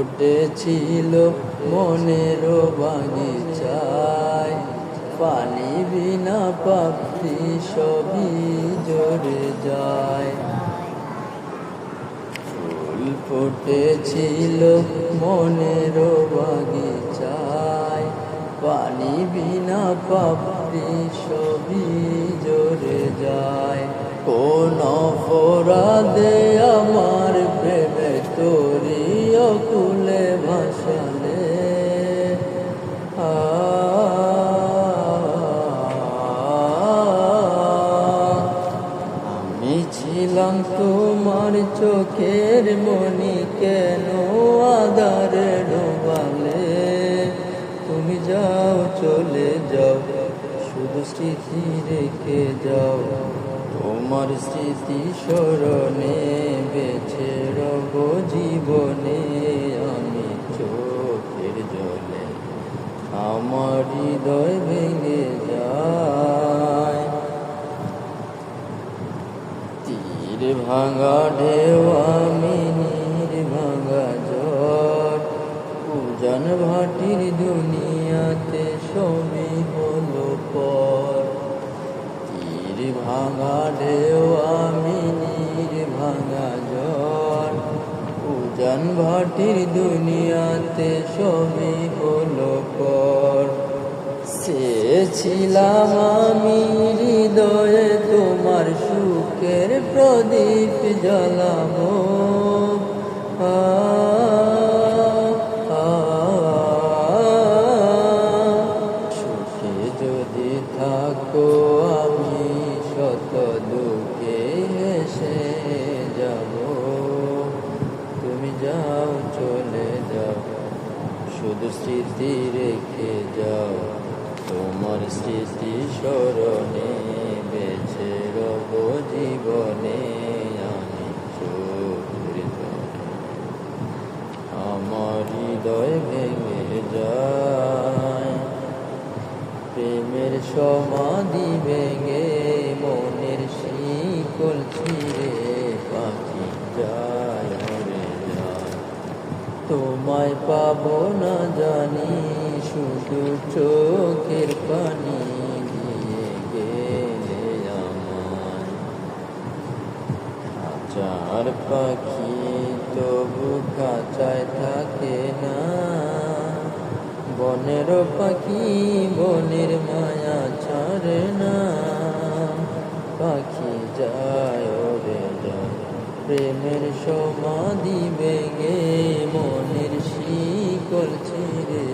ফুটেছিল মনের বাগিচায়। পানি বিনা পাপড়ি সবই জড়ে যায়। ফুল ফুটেছিল মনের বাগিচায়। পানি বিনা পাপড়ি সবই জড়ে যায়। কোন আমার প্রেমে তোরি অকুলে ভাসালে। আমি ছিলাম তোমার চোখের মনি কেন আদারে ডোবালে? তুমি যাও, চলে যাও, শুধু স্মৃতি রেখে যাও। তোমার স্মৃতি স্মরণে বেছে রব। জীবনে আমি চোখের জলে আমার হৃদয় ভেঙে যায়। তীর ভাঙা ঢেউ আমি, নীর ভাঙা জ্বর পূজন ভাটির দুনিয়াতে সবই হলো পর। তীর ভাঙা ঢেউ আমি, নীর ভাঙা পূজন ভাটির দুনিয়াতে সবই হলো পর। চেয়েছিলাম আমি হৃদয়ে তোমার সুখের প্রদীপ জ্বালাবো। সুখে যদি থাকো শুধু স্মৃতি রেখে যাও তোমার স্মৃতি স্মরণে বেছে রব জীবনে আমি। আমার হৃদয় ভেঙে যায় প্রেমের সমাধি ভেঙে মনের শিকল ছিঁড়ে পাখি যায় উড়ে যায় তোমায় পাবো না জানি, শুধু চোখের পানি দিয়ে গেলে আমায় খাঁচার পাখি তবু খাঁচায় থাকে না। বনের পাখি বনের মায়া প্রেমের সমাধি বেগে মনের শিকল ছেড়ে